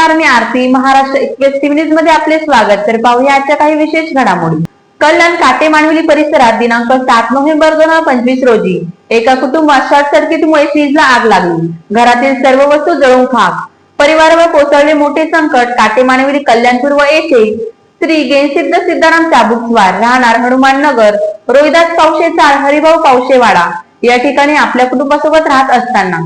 आरती. Maharashtra express न्यूजमध्ये आपले स्वागत. तर पाहूया आजच्या काही विशेष घडामोडी. कल्याण काटे मांडवली परिसरात दिनांक सात नोव्हेंबर दोन हजार पंचवीस रोजी एका कुटुंबात शॉर्ट सर्किटमुळे फ्रीजला आग लागली. घरातील सर्व वस्तू जळून खाक. परिवारावर कोसळले मोठे संकट. काटे मानवली कल्याणपूर्व येथे श्री गेनसिद्ध सिद्धाराम चाबुकस्वार राहणार हनुमान नगर रोहिदास पावशे चाळ हरिभाऊ पावशेवाडा या ठिकाणी आपल्या कुटुंबासोबत राहत असताना.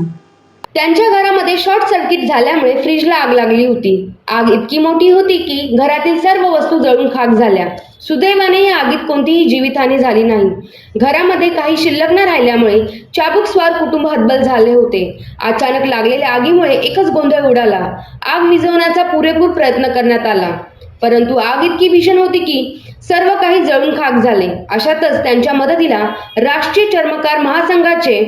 त्यांच्या घरामध्ये शॉर्ट सर्किट झाल्यामुळे फ्रीजला आग लागली होती. आग इतकी मोठी होती की घरातील सर्व वस्तू जळून खाक झाल्या. सुदैवाने या आगीत कोणतीही जीवितहानी झाली नाही. घरामध्ये काही शिल्लक न राहिल्यामुळे चाबूक स्वार कुटुंब हतबल झाले होते. अचानक लागलेल्या आगीमुळे एकच गोंधळ उडाला. आग विझवण्याचा पुरेपूर प्रयत्न करण्यात आला. परंतु आग इतकी भीषण होती की सर्व काही जळून खाक झाले. अशातच त्यांच्या मदतीला राष्ट्रीय चर्मकार महासंघाचे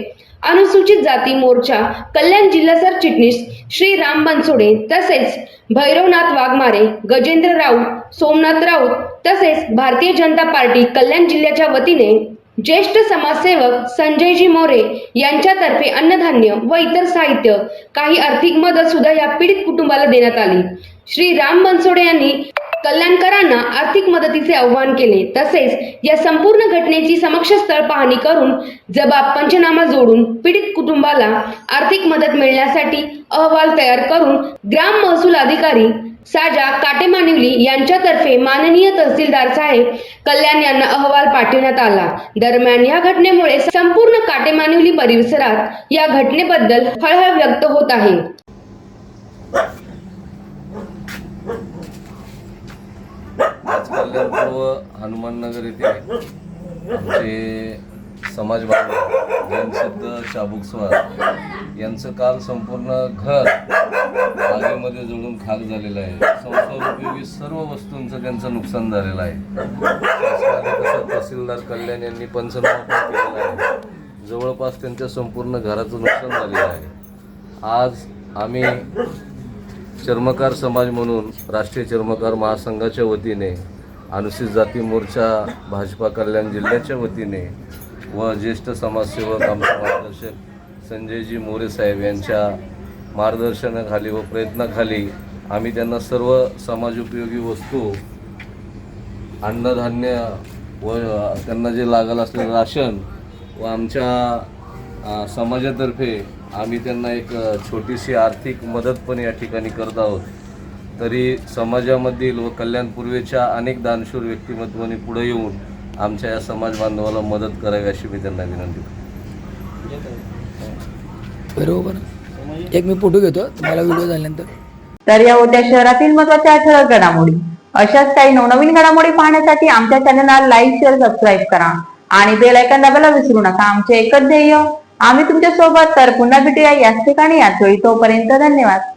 अनुसूचित जाती मोर्चा कल्याण जिल्हा सरचिटणीस श्री राम बनसोडे तसेच भैरवनाथ वाघमारे गजेंद्र राऊत सोमनाथ राऊत तसेच भारतीय जनता पार्टी कल्याण जिल्ह्याच्या वतीने ज्येष्ठ समाजसेवक संजयजी मोरे यांच्यातर्फे अन्नधान्य व इतर साहित्य काही आर्थिक मदत सुद्धा या पीडित कुटुंबाला देण्यात आली. श्री राम बनसोडे यांनी कल्याणकरांना आर्थिक मदतीचे आवाहन केले. तसेच या संपूर्ण घटनेची समक्ष स्थळ पाहणी करून जबाब पंचनामा जोडून पीडित कुटुंबाला आर्थिक मदत मिळण्यासाठी अहवाल तयार करून ग्राम महसूल अधिकारी साजा काटेमानिवली यांच्यातर्फे माननीय तहसीलदार साहेब कल्याण यांना अहवाल पाठवण्यात आला. दरम्यान या घटनेमुळे संपूर्ण काटेमानिवली परिसरात या घटनेबद्दल हळहळ व्यक्त होत आहे. आज पूर्व हनुमाननगर येथे आमचे समाज बांधव चाबुकस्वार यांचं काल संपूर्ण घर आगीमध्ये जळून खाक झालेलं आहे. संसारोपयोगी सर्व वस्तूंचं त्यांचं नुकसान झालेलं आहे. तहसीलदार कल्याण यांनी पंचनामा केलेला आहे. जवळपास त्यांच्या संपूर्ण घराचं नुकसान झालेलं आहे. आज आम्ही चर्मकार समाज म्हणून राष्ट्रीय चर्मकार महासंघाच्या वतीने अनुसूचित जाती मोर्चा भाजपा कल्याण जिल्ह्याच्या वतीने व ज्येष्ठ समाजसेवक आमचे मार्गदर्शक संजयजी मोरे साहेब यांच्या मार्गदर्शनाखाली व प्रयत्नाखाली आम्ही त्यांना सर्व समाजोपयोगी वस्तू अन्नधान्य व त्यांना जे लागल असलेलं राशन व आमच्या समाजातर्फे आम्ही त्यांना एक छोटीशी आर्थिक मदत पण या ठिकाणी करत आहोत. तरी समाजामधील व कल्याण पूर्वेच्या अनेक दानशूर व्यक्तिमत्वांनी पुढे येऊन आमच्या या समाज बांधवाला मदत करावी अशी मी त्यांना विनंती करतो. बरोबर. एक मी फोटो घेतो तुम्हाला व्हिडिओ झाल्यानंतर. तर या होत्या शहरातील महत्त्वाच्या ठळक घडामोडी. अशाच काही नवनवीन घडामोडी पाहण्यासाठी आमच्या चॅनलला लाईक शेअर सबस्क्राईब करा. आणि बेल आयकॉन दाबायला विसरू नका. आमचे एकच ध्येय आम्ही तुमच्यासोबत तर पुन्हा भेटूया याच ठिकाणी. याच वेळी तोपर्यंत धन्यवाद.